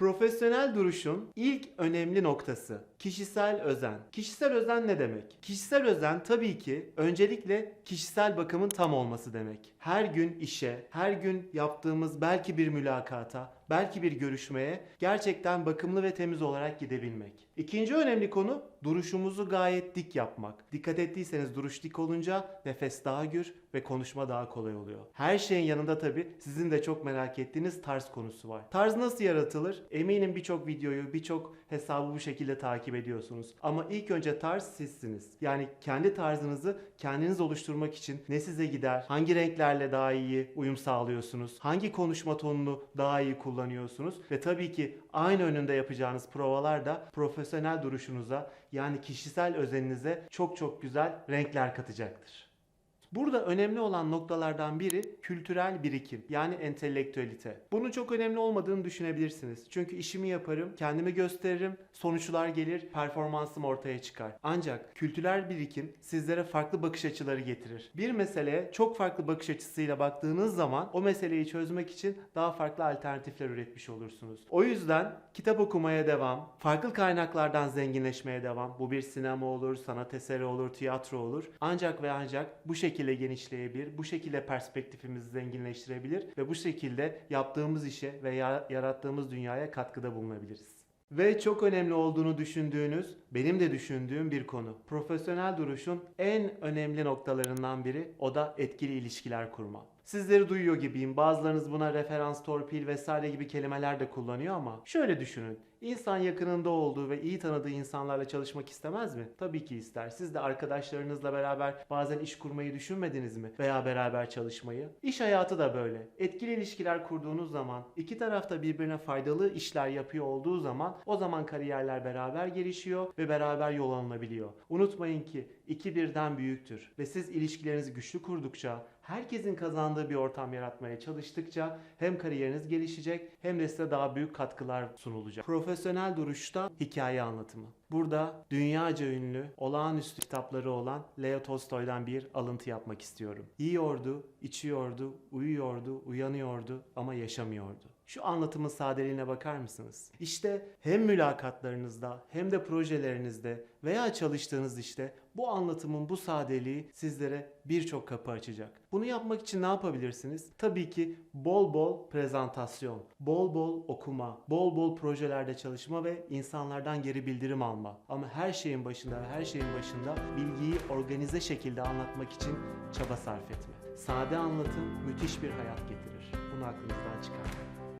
Profesyonel duruşun ilk önemli noktası kişisel özen. Kişisel özen ne demek? Kişisel özen tabii ki öncelikle kişisel bakımın tam olması demek. Her gün işe, her gün yaptığımız belki bir mülakata, belki bir görüşmeye gerçekten bakımlı ve temiz olarak gidebilmek. İkinci önemli konu duruşumuzu gayet dik yapmak. Dikkat ettiyseniz duruş dik olunca nefes daha gür ve konuşma daha kolay oluyor. Her şeyin yanında tabii sizin de çok merak ettiğiniz tarz konusu var. Tarz nasıl yaratılır? Eminim birçok videoyu, birçok hesabı bu şekilde takip ediyorsunuz. Ama ilk önce tarz sizsiniz. Yani kendi tarzınızı kendiniz oluşturmak için ne size gider, hangi renklerle daha iyi uyum sağlıyorsunuz, hangi konuşma tonunu daha iyi kullanıyorsunuz ve tabii ki aynı önünde yapacağınız provalar da profesyonel duruşunuza yani kişisel özeninize çok çok güzel renkler katacaktır. Burada önemli olan noktalardan biri kültürel birikim yani entelektüelite. Bunun çok önemli olmadığını düşünebilirsiniz. Çünkü işimi yaparım, kendimi gösteririm, sonuçlar gelir, performansım ortaya çıkar. Ancak kültürel birikim sizlere farklı bakış açıları getirir. Bir meseleye çok farklı bakış açısıyla baktığınız zaman o meseleyi çözmek için daha farklı alternatifler üretmiş olursunuz. O yüzden kitap okumaya devam, farklı kaynaklardan zenginleşmeye devam. Bu bir sinema olur, sanat eseri olur, tiyatro olur. Ancak ve ancak bu şekilde genişleyebilir, bu şekilde perspektifimizi zenginleştirebilir ve bu şekilde yaptığımız işe ve ya- yarattığımız dünyaya katkıda bulunabiliriz. Ve çok önemli olduğunu düşündüğünüz, benim de düşündüğüm bir konu. Profesyonel duruşun en önemli noktalarından biri o da etkili ilişkiler kurma. Sizleri duyuyor gibiyim. Bazılarınız buna referans, torpil vesaire gibi kelimeler de kullanıyor ama şöyle düşünün. İnsan yakınında olduğu ve iyi tanıdığı insanlarla çalışmak istemez mi? Tabii ki ister. Siz de arkadaşlarınızla beraber bazen iş kurmayı düşünmediniz mi? Veya beraber çalışmayı? İş hayatı da böyle. Etkili ilişkiler kurduğunuz zaman, iki tarafta birbirine faydalı işler yapıyor olduğu zaman o zaman kariyerler beraber gelişiyor ve beraber yol alınabiliyor. Unutmayın ki iki birden büyüktür ve siz ilişkilerinizi güçlü kurdukça, herkesin kazandığı bir ortam yaratmaya çalıştıkça hem kariyeriniz gelişecek hem de size daha büyük katkılar sunulacak. Profesyonel duruşta hikaye anlatımı. Burada dünyaca ünlü, olağanüstü kitapları olan Leo Tolstoy'dan bir alıntı yapmak istiyorum. Yiyordu, içiyordu, uyuyordu, uyanıyordu ama yaşamıyordu. Şu anlatımın sadeliğine bakar mısınız? İşte hem mülakatlarınızda hem de projelerinizde veya çalıştığınız işte bu anlatımın bu sadeliği sizlere birçok kapı açacak. Bunu yapmak için ne yapabilirsiniz? Tabii ki bol bol prezentasyon, bol bol okuma, bol bol projelerde çalışma ve insanlardan geri bildirim alma. Ama her şeyin başında ve her şeyin başında bilgiyi organize şekilde anlatmak için çaba sarf etme. Sade anlatım müthiş bir hayat getirir. Bunu aklınızdan çıkarmayın.